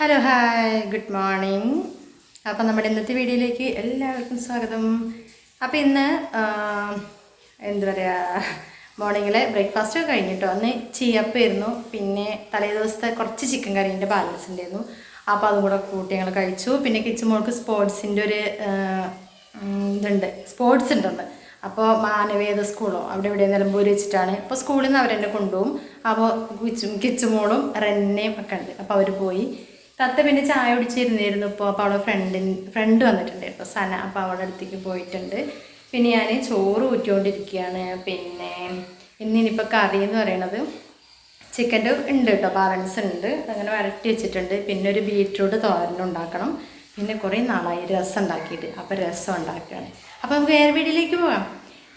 Hello hi good morning അപ്പം നമ്മുടെ ഇന്നത്തെ വീഡിയോയിലേക്ക് എല്ലാവർക്കും സ്വാഗതം. അപ്പോൾ ഇന്ന് എന്താ പറയുക മോർണിംഗിലെ ബ്രേക്ക്ഫാസ്റ്റ് ഒക്കെ കഴിഞ്ഞിട്ടോ അന്ന് ചീയപ്പായിരുന്നു പിന്നെ തലേ ദിവസത്തെ കുറച്ച് ചിക്കൻ കറീന്റെ ബാലൻസ് ഉണ്ടായിരുന്നു അപ്പോൾ അതും കൂടെ കൂട്ടി ഞങ്ങൾ കഴിച്ചു. പിന്നെ കിച്ചുമോൾക്ക് സ്പോർട്സിന്റെ ഒരു ഇതുണ്ട്. സ്പോർട്സ് ഉണ്ടെന്ന്. അപ്പോൾ മാനവേദ സ്കൂളോ അവിടെ ഇവിടെ നിലമ്പൂർ വെച്ചിട്ടാണ്. അപ്പോൾ സ്കൂളിൽ നിന്ന് അവരെന്നെ കൊണ്ടുപോകും. അപ്പോൾ കിച്ചും കിച്ചുമോളും റെന്നയും ഒക്കെ ഉണ്ട്. അപ്പോൾ അവർ പോയി. തത്ത പിന്നെ ചായ കുടിച്ചിരുന്നിരുന്നു ഇപ്പോൾ അപ്പോൾ അവളെ ഫ്രണ്ടിൻ ഫ്രണ്ട് വന്നിട്ടുണ്ടായിരുന്നു സന. അപ്പോൾ അവളുടെ അടുത്തേക്ക് പോയിട്ടുണ്ട്. പിന്നെ ഞാൻ ചോറ് ഊറ്റിക്കൊണ്ടിരിക്കുകയാണ്. പിന്നെ ഇന്നിനിപ്പോൾ കറി എന്ന് പറയണത് ചിക്കന്റെ ഉണ്ട് കേട്ടോ ബാലൻസ് ഉണ്ട്. അങ്ങനെ വരട്ടി വെച്ചിട്ടുണ്ട്. പിന്നെ ഒരു ബീറ്റ്റൂട്ട് തോരൻ ഉണ്ടാക്കണം. പിന്നെ കുറേ നാളായി രസം ഉണ്ടാക്കിയിട്ട്. അപ്പോൾ രസം ഉണ്ടാക്കുകയാണ്. അപ്പോൾ നമുക്ക് വേറെ വീട്ടിലേക്ക് പോകാം.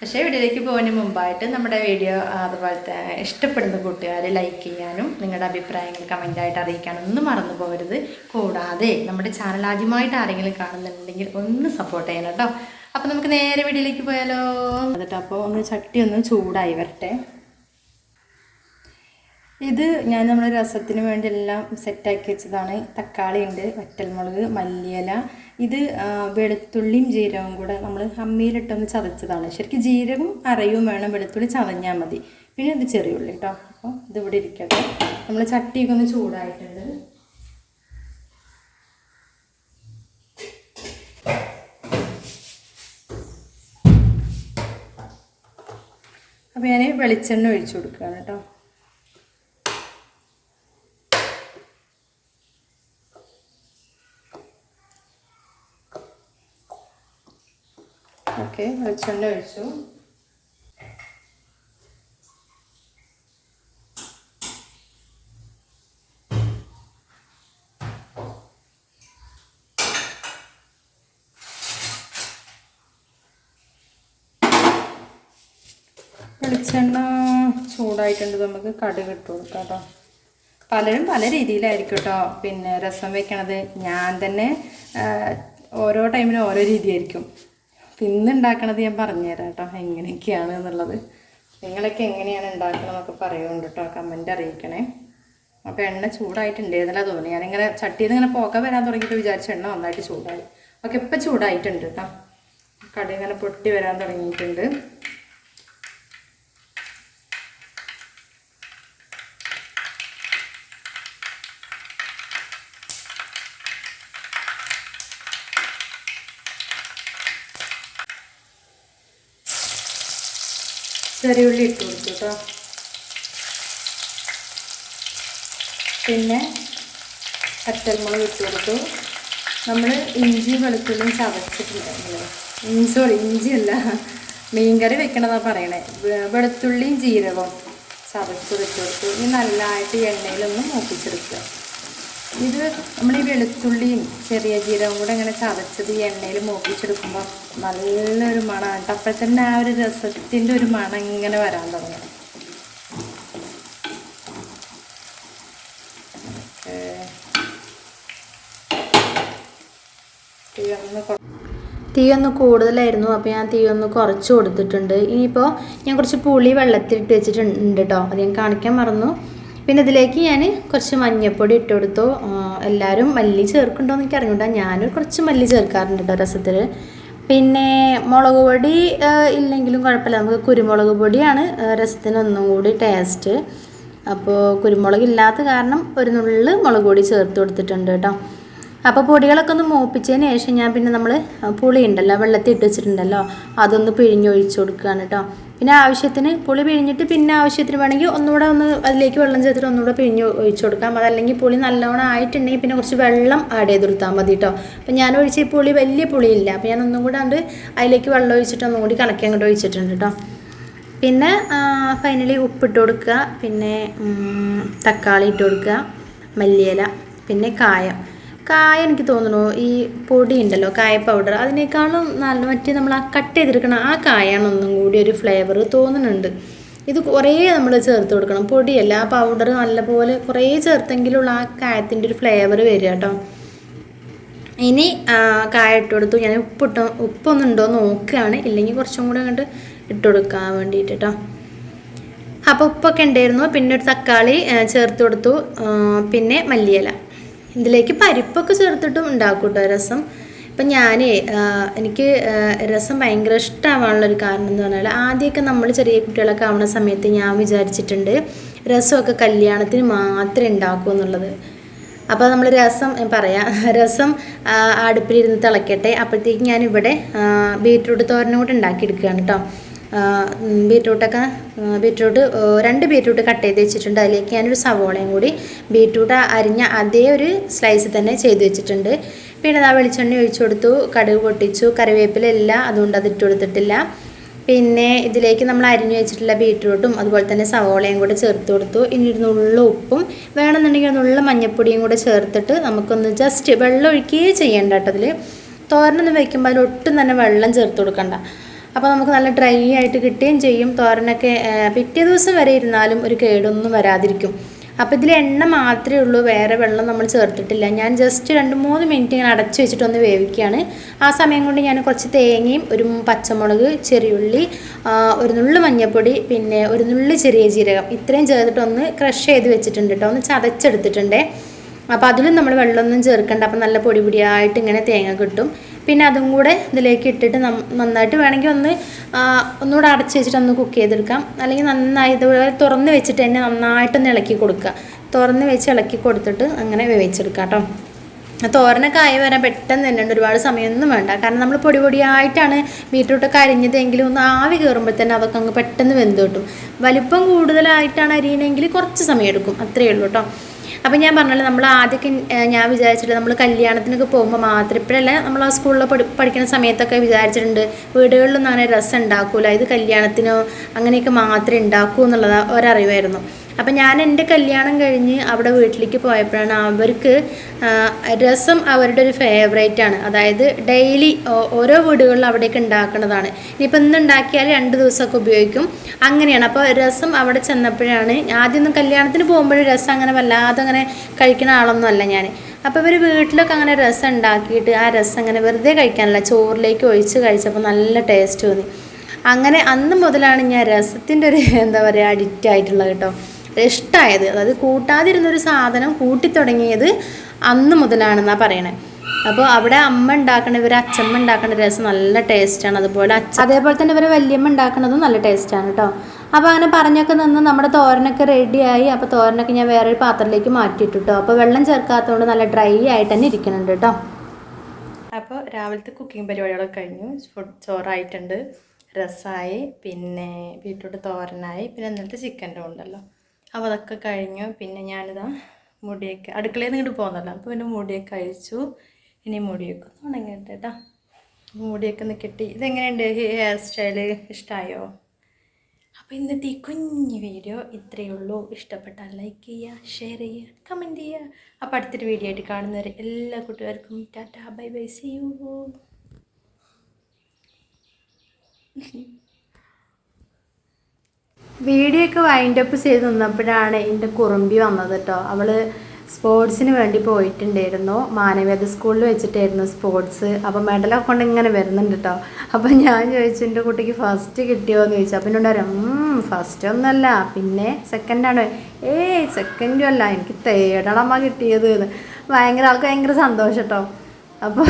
പക്ഷേ വീഡിയോയിലേക്ക് പോകുന്നതിന് മുമ്പായിട്ട് നമ്മുടെ വീഡിയോ അതുപോലത്തെ ഇഷ്ടപ്പെടുന്ന കൂട്ടുകാർ ലൈക്ക് ചെയ്യാനും നിങ്ങളുടെ അഭിപ്രായങ്ങൾ കമന്റായിട്ട് അറിയിക്കാനും ഒന്നും മറന്നു പോകരുത്. കൂടാതെ നമ്മുടെ ചാനൽ ആദ്യമായിട്ട് ആരെങ്കിലും കാണുന്നുണ്ടെങ്കിൽ ഒന്ന് സപ്പോർട്ട് ചെയ്യണം കേട്ടോ. അപ്പോൾ നമുക്ക് നേരെ വീഡിയോയിലേക്ക് പോയാലോ? എന്നിട്ട് അപ്പോൾ ഒന്ന് ചട്ടി ഒന്ന് ചൂടായി വരട്ടെ. ഇത് ഞാൻ നമ്മുടെ രസത്തിന് വേണ്ടി എല്ലാം സെറ്റാക്കി വെച്ചതാണ്. തക്കാളി ഉണ്ട് വറ്റൽമുളക് മല്ലിയില. ഇത് വെളുത്തുള്ളിയും ജീരകവും കൂടെ നമ്മൾ അമ്മിയിലിട്ടൊന്ന് ചതച്ചതാണ്. ശരിക്കും ജീരകം അരയും വേണം വെളുത്തുള്ളി ചതഞ്ഞാൽ മതി. പിന്നെ ഇത് ചെറിയ ഉള്ളി കേട്ടോ അപ്പോൾ ഇതിവിടെ ഇരിക്കട്ടെ. നമ്മൾ ചട്ടിയൊക്കെ ഒന്ന് ചൂടായിട്ടുണ്ട്. അപ്പോൾ ഞാൻ വെളിച്ചെണ്ണ ഒഴിച്ചു കൊടുക്കുകയാണ് കേട്ടോ ഓക്കെ വെളിച്ചെണ്ണ ഒഴിച്ചു. വെളിച്ചെണ്ണ ചൂടായിട്ടുണ്ട്. നമുക്ക് കടുക് ഇട്ട് കൊടുക്കാം കേട്ടോ പലരും പല രീതിയിലായിരിക്കും കേട്ടോ പിന്നെ രസം വെക്കണത് ഞാൻ തന്നെ ഓരോ ടൈമിലും ഓരോ രീതിയായിരിക്കും. ഇന്ന് ഉണ്ടാക്കണത് ഞാൻ പറഞ്ഞുതരാം കേട്ടോ എങ്ങനെയൊക്കെയാണ് എന്നുള്ളത്. നിങ്ങളൊക്കെ എങ്ങനെയാണ് ഉണ്ടാക്കണമെന്നൊക്കെ പറയുന്നുണ്ട് കേട്ടോ കമന്റ് അറിയിക്കണേ. അപ്പോൾ എണ്ണ ചൂടായിട്ടുണ്ടായിരുന്നില്ല തോന്നി ഞാനിങ്ങനെ ചട്ടിയിൽ നിന്ന് ഇങ്ങനെ പോകാൻ വരാൻ തുടങ്ങിയിട്ട് വിചാരിച്ച എണ്ണ നന്നായിട്ട് ചൂടായി. ഓക്കെ ഇപ്പം ചൂടായിട്ടുണ്ട് കേട്ടോ. കടി ഇങ്ങനെ പൊട്ടി വരാൻ തുടങ്ങിയിട്ടുണ്ട്. ചെറിയ ഉള്ളി ഇട്ട് കൊടുത്തു കേട്ടോ പിന്നെ പച്ചമുളക് ഇട്ട് കൊടുത്തു. നമ്മൾ ഇഞ്ചി വെളുത്തുള്ളിയും ചതച്ചിട്ടുണ്ടായിരുന്നല്ലോ സോറി ഇഞ്ചി ഇഞ്ചിയല്ല മീൻകറി വെക്കണതാണ് പറയണേ. വെളുത്തുള്ളിയും ജീരകവും ചതച്ചത് ഇട്ട് കൊടുത്തു. ഇനി നല്ലതായിട്ട് എണ്ണയിലൊന്ന് മൂപ്പിച്ചെടുക്കുക. ഇത് നമ്മൾ ഈ വെളുത്തുള്ളിയും ചെറിയ ജീരകം കൂടെ ഇങ്ങനെ ചതച്ചത് ഈ എണ്ണയിൽ മൂപ്പിച്ചെടുക്കുമ്പോൾ നല്ലൊരു മണമാണ്. അപ്പോൾ തന്നെ ആ ഒരു രസത്തിന്റെ ഒരു മണം ഇങ്ങനെ വരാൻ തുടങ്ങി. തീ ഒന്ന് കൂടുതലായിരുന്നു അപ്പോൾ ഞാൻ തീ ഒന്ന് കുറച്ച് കൊടുത്തിട്ടുണ്ട്. ഇനിയിപ്പോൾ ഞാൻ കുറച്ച് പുളി വെള്ളത്തിലിട്ട് വെച്ചിട്ടുണ്ട് കേട്ടോ അത് ഞാൻ കാണിക്കാൻ മറന്നു. പിന്നെ ഇതിലേക്ക് ഞാൻ കുറച്ച് മഞ്ഞൾപ്പൊടി ഇട്ട് കൊടുത്തു. എല്ലാവരും മല്ലി ചേർക്കുന്നുണ്ടോ എന്ന് എനിക്ക് അറിഞ്ഞൂടാ ഞാനൊരു കുറച്ച് മല്ലി ചേർക്കാറുണ്ട് കേട്ടോ രസത്തിൽ. പിന്നെ മുളക് പൊടി ഇല്ലെങ്കിലും കുഴപ്പമില്ല. നമുക്ക് കുരുമുളക് പൊടിയാണ് രസത്തിന് ഒന്നും കൂടി ടേസ്റ്റ് അപ്പോൾ കുരുമുളക് ഇല്ലാത്ത കാരണം ഒരു നുള്ളിൽ മുളക് പൊടി ചേർത്ത് കൊടുത്തിട്ടുണ്ട് കേട്ടോ. അപ്പോൾ പൊടികളൊക്കെ ഒന്ന് മൂപ്പിച്ചതിന് ശേഷം ഞാൻ പിന്നെ നമ്മൾ പുളി ഉണ്ടല്ലോ വെള്ളത്തിൽ ഇട്ട് വെച്ചിട്ടുണ്ടല്ലോ അതൊന്ന് പിഴിഞ്ഞൊഴിച്ച് കൊടുക്കുകയാണ് കേട്ടോ. പിന്നെ ആവശ്യത്തിന് പുളി പിഴിഞ്ഞിട്ട് പിന്നെ ആവശ്യത്തിന് വേണമെങ്കിൽ ഒന്നുകൂടെ ഒന്ന് അതിലേക്ക് വെള്ളം ചേർത്തിട്ട് ഒന്നുകൂടെ പിഴിഞ്ഞ് ഒഴിച്ചു കൊടുക്കാം. അതല്ലെങ്കിൽ പുളി നല്ലോണം ആയിട്ടുണ്ടെങ്കിൽ പിന്നെ കുറച്ച് വെള്ളം ആഡ് ചെയ്ത് കൊടുത്താൽ മതി കേട്ടോ അപ്പം ഞാൻ ഒഴിച്ച പുളി വലിയ പുളിയില്ല. അപ്പം ഞാൻ ഒന്നും കൂടെ അത് അതിലേക്ക് വെള്ളം ഒഴിച്ചിട്ട് ഒന്നും കൂടി കണക്കി അങ്ങോട്ട് ഒഴിച്ചിട്ടുണ്ട് കേട്ടോ പിന്നെ ഫൈനലി ഉപ്പിട്ട് കൊടുക്കുക. പിന്നെ തക്കാളി ഇട്ട് കൊടുക്കുക. മല്ലിയില. പിന്നെ കായം. കായം എനിക്ക് തോന്നുന്നു ഈ പൊടി ഉണ്ടല്ലോ കായ പൗഡർ അതിനേക്കാളും നല്ല മറ്റേ നമ്മൾ ആ കട്ട് ചെയ്തെടുക്കണം ആ കായാണ് ഒന്നും കൂടി ഒരു ഫ്ലേവർ തോന്നുന്നുണ്ട്. ഇത് കുറേ നമ്മൾ ചേർത്ത് കൊടുക്കണം. പൊടിയല്ല ആ പൗഡർ നല്ലപോലെ കുറേ ചേർത്തെങ്കിലുള്ള ആ കായത്തിന്റെ ഒരു ഫ്ലേവർ വരിക കേട്ടോ. ഇനി കായ ഇട്ട് കൊടുത്തു. ഞാൻ ഉപ്പിട്ടോ ഉപ്പൊന്നും ഉണ്ടോ നോക്കുകയാണ് ഇല്ലെങ്കിൽ കുറച്ചും കൂടെ അങ്ങോട്ട് ഇട്ട് കൊടുക്കാൻ വേണ്ടിയിട്ട് കേട്ടോ അപ്പോൾ ഉപ്പൊക്കെ ഉണ്ടായിരുന്നു പിന്നെ ഒരു തക്കാളി ചേർത്ത് കൊടുത്തു. പിന്നെ മല്ലിയില. ഇതിലേക്ക് പരിപ്പൊക്കെ ചേർത്തിട്ടും ഉണ്ടാക്കും കേട്ടോ രസം. ഇപ്പം ഞാൻ എനിക്ക് രസം ഭയങ്കര ഇഷ്ടമാവാനുള്ളൊരു കാരണം എന്ന് പറഞ്ഞാൽ ആദ്യമൊക്കെ നമ്മൾ ചെറിയ കുട്ടികളൊക്കെ ആവുന്ന സമയത്ത് ഞാൻ വിചാരിച്ചിട്ടുണ്ട് രസമൊക്കെ കല്യാണത്തിന് മാത്രമേ ഉണ്ടാക്കൂ എന്നുള്ളത്. അപ്പോൾ നമ്മൾ രസം പറയാം രസം അടുപ്പിലിരുന്ന് തിളക്കട്ടെ. അപ്പോഴത്തേക്ക് ഞാനിവിടെ ബീറ്റ്റൂട്ട് തോരനും കൂടെ ഉണ്ടാക്കിയെടുക്കുകയാണ് കേട്ടോ. ബീറ്റ്റൂട്ടൊക്കെ ബീറ്റ്റൂട്ട് രണ്ട് ബീറ്റ്റൂട്ട് കട്ട് ചെയ്ത് വെച്ചിട്ടുണ്ട്. അതിലേക്ക് ഞാനൊരു സവോളയും കൂടി ബീറ്റ്റൂട്ട് അരിഞ്ഞ അതേ ഒരു സ്ലൈസ് തന്നെ ചെയ്ത് വെച്ചിട്ടുണ്ട്. പിന്നെ ആ വെളിച്ചെണ്ണ ഒഴിച്ചു കൊടുത്തു കടുക് പൊട്ടിച്ചു കറിവേപ്പില ഇല്ല അതുകൊണ്ട് അത് ഇട്ട് കൊടുത്തിട്ടില്ല. പിന്നെ ഇതിലേക്ക് നമ്മൾ അരിഞ്ഞു വെച്ചിട്ടുള്ള ബീറ്റ്റൂട്ടും അതുപോലെ തന്നെ സവോളയും കൂടെ ചേർത്ത് കൊടുത്തു. ഇനി ഒരു നുള്ള ഉപ്പും വേണമെന്നുണ്ടെങ്കിൽ നുള്ള മഞ്ഞപ്പൊടിയും കൂടെ ചേർത്തിട്ട് നമുക്കൊന്ന് ജസ്റ്റ് വെള്ളം ഒഴിക്കുകയേ ചെയ്യേണ്ട കേട്ടോ അതിൽ തോരനൊന്നും വയ്ക്കുമ്പോൾ അതിൽ ഒട്ടും തന്നെ വെള്ളം ചേർത്ത് കൊടുക്കണ്ട. അപ്പോൾ നമുക്ക് നല്ല ഡ്രൈ ആയിട്ട് കിട്ടുകയും ചെയ്യും. തോരനൊക്കെ പിറ്റേ ദിവസം വരെ ഇരുന്നാലും ഒരു കേടൊന്നും വരാതിരിക്കും. അപ്പോൾ ഇതിൽ എണ്ണ മാത്രമേ ഉള്ളൂ വേറെ വെള്ളം നമ്മൾ ചേർത്തിട്ടില്ല. ഞാൻ ജസ്റ്റ് രണ്ട് മൂന്ന് മിനിറ്റ് ഇങ്ങനെ അടച്ചു വെച്ചിട്ടൊന്ന് വേവിക്കുകയാണ്. ആ സമയം കൊണ്ട് ഞാൻ കുറച്ച് തേങ്ങയും ഒരു പച്ചമുളക് ചെറിയുള്ളി ഒരു നുള്ള് മഞ്ഞൾപ്പൊടി പിന്നെ ഒരു നുള്ളു ചെറിയ ജീരകം ഇത്രയും ചേർത്തിട്ടൊന്ന് ക്രഷ് ചെയ്ത് വെച്ചിട്ടുണ്ട് കേട്ടോ ഒന്ന് ചതച്ചെടുത്തിട്ടുണ്ടേ. അപ്പോൾ അതിലും നമ്മൾ വെള്ളമൊന്നും ചേർക്കണ്ട. അപ്പോൾ നല്ല പൊടി പൊടിയായിട്ട് ഇങ്ങനെ തേങ്ങ കിട്ടും. പിന്നെ അതും കൂടെ ഇതിലേക്ക് ഇട്ടിട്ട് നന്നായിട്ട് വേണമെങ്കിൽ ഒന്ന് ഒന്നുകൂടെ അടച്ച് വെച്ചിട്ട് ഒന്ന് കുക്ക് ചെയ്തെടുക്കാം. അല്ലെങ്കിൽ നന്നായി ഇതുപോലെ തുറന്ന് വെച്ചിട്ട് തന്നെ നന്നായിട്ടൊന്ന് ഇളക്കി കൊടുക്കുക. തുറന്ന് വെച്ച് ഇളക്കി കൊടുത്തിട്ട് അങ്ങനെ വേവിച്ചെടുക്കാം കേട്ടോ. തോരനൊക്കെ ആയി വരാൻ പെട്ടെന്ന് തന്നെ ഉണ്ട്. ഒരുപാട് സമയമൊന്നും വേണ്ട. കാരണം നമ്മൾ പൊടി പൊടിയായിട്ടാണ് ബീട്രൂട്ടൊക്കെ അരിഞ്ഞതെങ്കിലും ഒന്ന് ആവി കയറുമ്പോൾ തന്നെ അതൊക്കെ അങ്ങ് പെട്ടെന്ന് വെന്ത് കിട്ടും. വലിപ്പം കൂടുതലായിട്ടാണ് അരിയണമെങ്കിൽ കുറച്ച് സമയം എടുക്കും. അത്രയേ ഉള്ളൂ കേട്ടോ. അപ്പം ഞാൻ പറഞ്ഞല്ലോ നമ്മൾ ആദ്യമൊക്കെ ഞാൻ വിചാരിച്ചിട്ട് നമ്മൾ കല്യാണത്തിനൊക്കെ പോകുമ്പോൾ മാത്രം ഇപ്പോഴല്ല നമ്മൾ ആ സ്കൂളിൽ പഠി പഠിക്കുന്ന സമയത്തൊക്കെ വിചാരിച്ചിട്ടുണ്ട് വീടുകളിലൊന്നും അങ്ങനെ രസം ഉണ്ടാക്കില്ല ഇത് കല്യാണത്തിനോ അങ്ങനെയൊക്കെ മാത്രമേ ഉണ്ടാക്കൂ എന്നുള്ളത് ഒരറിവായിരുന്നു. അപ്പം ഞാൻ എന്റെ കല്യാണം കഴിഞ്ഞ് അവിടെ വീട്ടിലേക്ക് പോയപ്പോഴാണ് അവർക്ക് രസം അവരുടെ ഒരു ഫേവറേറ്റ് ആണ്. അതായത് ഡെയിലി ഓരോ വീടുകളിലും അവിടേക്ക് ഉണ്ടാക്കുന്നതാണ്. ഇനിയിപ്പോൾ ഇന്ന് ഉണ്ടാക്കിയാൽ രണ്ട് ദിവസമൊക്കെ ഉപയോഗിക്കും. അങ്ങനെയാണ്. അപ്പോൾ രസം അവിടെ ചെന്നപ്പോഴാണ് ആദ്യമൊന്നും കല്യാണത്തിന് പോകുമ്പോഴും രസം അങ്ങനെ വല്ലാതെ അങ്ങനെ കഴിക്കുന്ന ആളൊന്നും അല്ല ഞാൻ അപ്പോൾ ഇവർ വീട്ടിലൊക്കെ അങ്ങനെ രസം ഉണ്ടാക്കിയിട്ട് ആ രസം അങ്ങനെ വെറുതെ കഴിക്കാനല്ല ചോറിലേക്ക് ഒഴിച്ച് കഴിച്ചപ്പോൾ നല്ല ടേസ്റ്റ് തോന്നി. അങ്ങനെ അന്ന് മുതലാണ് ഞാൻ രസത്തിന്റെ ഒരു എന്താ പറയുക അഡിക്റ്റ് ആയിട്ടുള്ളത് കേട്ടോ. ഇഷ്ടമായത് അതായത് കൂട്ടാതിരുന്നൊരു സാധനം കൂട്ടിത്തുടങ്ങിയത് അന്ന് മുതലാണെന്നാണ് പറയണേ. അപ്പോൾ അവിടെ അമ്മ ഉണ്ടാക്കണ ഇവർ അച്ഛമ്മ ഉണ്ടാക്കണ രസം നല്ല ടേസ്റ്റാണ് അതുപോലെ അച്ഛ അതേപോലെ തന്നെ ഇവരെ വല്യമ്മ ഉണ്ടാക്കുന്നതും നല്ല ടേസ്റ്റാണ് കേട്ടോ അപ്പോൾ അങ്ങനെ പറഞ്ഞൊക്കെ നിന്ന് നമ്മുടെ തോരനൊക്കെ റെഡിയായി അപ്പോൾ തോരനൊക്കെ ഞാൻ വേറൊരു പാത്രത്തിലേക്ക് മാറ്റിയിട്ടു കേട്ടോ അപ്പോൾ വെള്ളം ചേർക്കാത്തതുകൊണ്ട് നല്ല ഡ്രൈ ആയിട്ട് തന്നെ ഇരിക്കുന്നുണ്ട് കേട്ടോ അപ്പോൾ രാവിലത്തെ കുക്കിംഗ് പരിപാടികളൊക്കെ കഴിഞ്ഞു. ഫുഡ് ചോറായിട്ടുണ്ട്. രസമായി പിന്നെ ബീട്രൂട്ട് തോരനായി. പിന്നെ ഇന്നലത്തെ ചിക്കന്റെ ഉണ്ടല്ലോ. അപ്പോൾ അതൊക്കെ കഴിഞ്ഞു. പിന്നെ ഞാനിതാ മുടിയൊക്കെ അടുക്കളയിൽ നിന്ന് ഇങ്ങോട്ട് പോകുന്നല്ലോ അപ്പോൾ പിന്നെ മുടിയൊക്കെ അഴിച്ചു. ഇനി മുടിയൊക്കെ ഒന്ന് കേട്ടോ. മുടിയൊക്കെ ഒന്ന് കെട്ടി. ഇതെങ്ങനെയുണ്ട്? ഹെയർ സ്റ്റൈൽ ഇഷ്ടമായോ അപ്പോൾ ഇന്നത്തെ ഈ കുഞ്ഞു വീഡിയോ ഇത്രയേ ഉള്ളൂ. ഇഷ്ടപ്പെട്ടാൽ ലൈക്ക് ചെയ്യുക ഷെയർ ചെയ്യുക കമന്റ് ചെയ്യുക. അപ്പോൾ അടുത്തൊരു വീഡിയോ ആയിട്ട് കാണുന്നവർ എല്ലാ കൂട്ടുകാർക്കും tata. Bye bye. See you video ഒക്കെ വൈൻഡപ്പ് ചെയ്ത് നിന്നപ്പോഴാണ് എന്റെ കുറുമ്പി വന്നത് കേട്ടോ അവൾ സ്പോർട്സിന് വേണ്ടി പോയിട്ടുണ്ടായിരുന്നു. മാനവേദ സ്കൂളിൽ വെച്ചിട്ടായിരുന്നു സ്പോർട്സ്. അപ്പോൾ മെഡലൊക്കെ കൊണ്ട് ഇങ്ങനെ വരുന്നുണ്ട് കേട്ടോ അപ്പോൾ ഞാൻ ചോദിച്ചു എന്റെ കുട്ടിക്ക് ഫസ്റ്റ് കിട്ടിയോ എന്ന് ചോദിച്ചു. അപ്പം എന്നോട് ഫസ്റ്റ് ഒന്നല്ല പിന്നെ സെക്കൻഡാണ് ഏയ് സെക്കൻഡും അല്ല. എനിക്ക് തേർഡാണമ്മ കിട്ടിയത് എന്ന് ഭയങ്കര ആൾക്ക് ഭയങ്കര സന്തോഷം കേട്ടോ അപ്പോൾ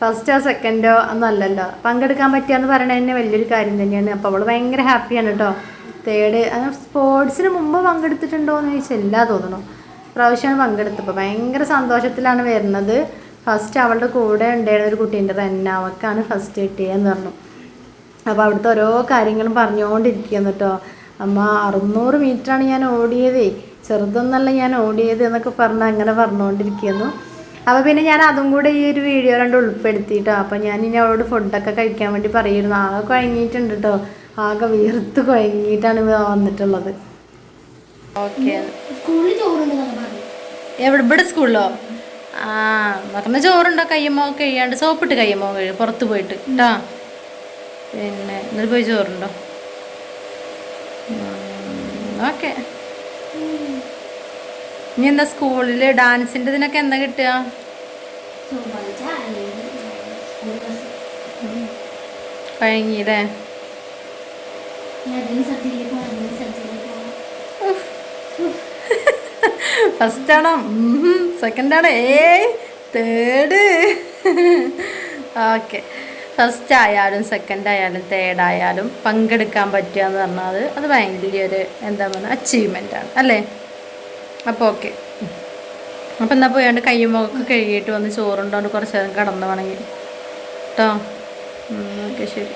ഫസ്റ്റോ സെക്കൻഡോ ഒന്നല്ലല്ലോ പങ്കെടുക്കാൻ പറ്റുകയെന്ന് പറയണത് തന്നെ വലിയൊരു കാര്യം തന്നെയാണ്. അപ്പോൾ അവൾ ഭയങ്കര ഹാപ്പിയാണ് കേട്ടോ തേർഡ് സ്പോർട്സിന് മുമ്പ് പങ്കെടുത്തിട്ടുണ്ടോ എന്ന് ചോദിച്ചാൽ ഇല്ല തോന്നുന്നു. പ്രാവശ്യമാണ് പങ്കെടുത്തപ്പോൾ ഭയങ്കര സന്തോഷത്തിലാണ് വരുന്നത്. ഫസ്റ്റ് അവളുടെ കൂടെ ഉണ്ടായിരുന്ന ഒരു കുട്ടീന്റെ റെന്ന അവക്കാണ് ഫസ്റ്റ് കിട്ടിയതെന്ന് പറഞ്ഞു. അപ്പോൾ അവിടുത്തെ ഓരോ കാര്യങ്ങളും പറഞ്ഞുകൊണ്ടിരിക്കുന്നു കേട്ടോ. അമ്മ അറുന്നൂറ് മീറ്ററാണ് ഞാൻ ഓടിയതേ. ചെറുതൊന്നല്ല ഞാൻ ഓടിയത് എന്നൊക്കെ പറഞ്ഞ് അങ്ങനെ പറഞ്ഞുകൊണ്ടിരിക്കുന്നു അപ്പോൾ പിന്നെ ഞാൻ അതും കൂടെ ഈ ഒരു വീഡിയോ രണ്ട് ഉൾപ്പെടുത്തിയിട്ടോ അപ്പോൾ ഞാൻ ഇനി അവളോട് ഫുഡൊക്കെ കഴിക്കാൻ വേണ്ടി പറയുന്നു ആകെ കുഴങ്ങിയിട്ടുണ്ട് കേട്ടോ. ആകെ വീർത്ത് കുഴങ്ങിയിട്ടാണ് ഇവ വന്നിട്ടുള്ളത്. ഓക്കെ. സ്കൂളിൽ ചോറുണ്ടെന്നൊക്കെ പറഞ്ഞു. എവിടെ ഇവിടെ സ്കൂളിലോ? ആ പറഞ്ഞ ചോറുണ്ടോ? കയ്യമ്മോ കഴിയാണ്ട് സോപ്പിട്ട് കയ്യമ്മോ കഴിയും പുറത്ത് പോയിട്ട്. കേട്ടോ പിന്നെ ഇന്നലെ പോയി ചോറുണ്ടോ? ഓക്കെ. ഇനി എന്താ സ്കൂളിൽ ഡാൻസിന്റെ ഇതിനൊക്കെ എന്താ കിട്ടുക? കഴിഞ്ഞില്ലേ ഫസ്റ്റ് ആണോ സെക്കൻഡ് ആണോ ഏയ് തേർഡ് ഓക്കെ. ഫസ്റ്റ് ആയാലും സെക്കൻഡ് ആയാലും തേർഡ് ആയാലും പങ്കെടുക്കാൻ പറ്റുക എന്ന് പറഞ്ഞാൽ അത് ഭയങ്കര എന്താ പറയുക അച്ചീവ്മെന്റ് ആണ്. അല്ലേ? അപ്പോൾ ഓക്കെ. അപ്പം എന്നാൽ പോയാണ്ട് കയ്യും മുഖമൊക്കെ കഴുകിയിട്ട് വന്ന് ചോറുണ്ടോണ്ട് കുറച്ച് നേരം കിടന്നു വേണമെങ്കിൽ. കേട്ടോ? ഓക്കെ ശരി.